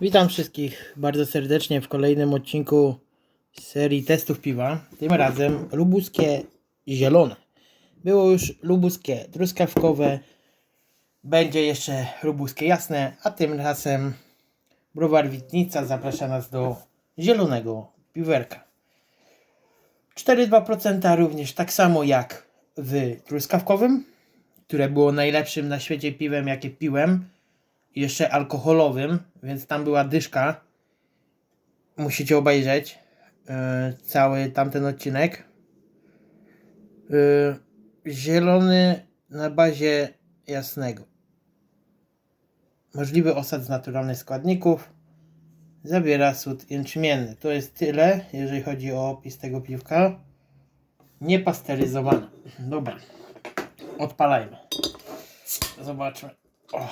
Witam wszystkich bardzo serdecznie w kolejnym odcinku serii testów piwa. Tym razem lubuskie zielone. Było już lubuskie truskawkowe, będzie jeszcze lubuskie jasne, a tym razem browar Witnica zaprasza nas do zielonego piwerka. 4,2% również tak samo jak w truskawkowym, które było najlepszym na świecie piwem, jakie piłem jeszcze alkoholowym, więc tam była dyszka. Musicie obejrzeć yy, cały tamten odcinek. Yy, zielony na bazie jasnego. Możliwy osad z naturalnych składników. Zawiera sód jęczmienny. To jest tyle, jeżeli chodzi o opis tego piwka. Niepasteryzowane. Dobra. Odpalajmy. Zobaczmy. O.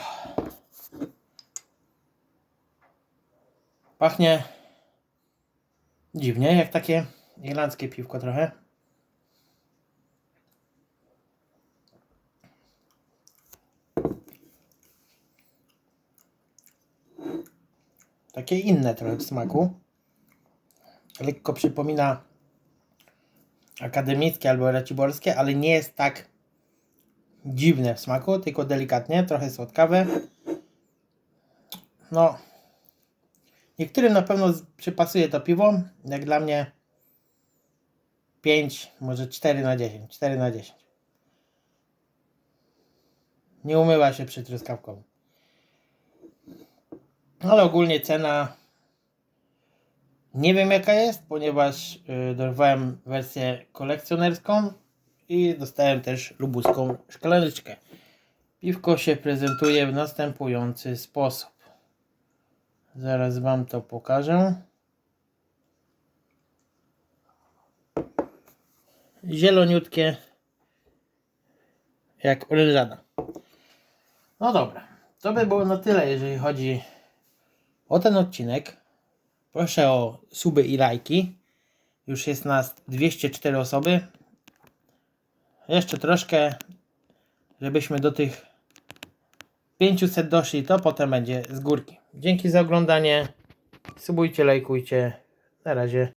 Pachnie dziwnie, jak takie irlandzkie piwko trochę. Takie inne trochę w smaku. Lekko przypomina akademickie albo raciborskie, ale nie jest tak dziwne w smaku, tylko delikatnie, trochę słodkawe. No, Niektórym na pewno przypasuje to piwo. Jak dla mnie 5, może 4 na 10. 4 na 10. Nie umyła się przy truskawkowym. Ale ogólnie cena nie wiem jaka jest, ponieważ yy, dorwałem wersję kolekcjonerską i dostałem też lubuską szklaneczkę. Piwko się prezentuje w następujący sposób. Zaraz Wam to pokażę. Zieloniutkie, jak orężada. No dobra, to by było na tyle, jeżeli chodzi o ten odcinek. Proszę o suby i lajki. Już jest nas 204 osoby. Jeszcze troszkę, żebyśmy do tych 500 doszli, to potem będzie z górki. Dzięki za oglądanie. Subujcie, lajkujcie. Na razie.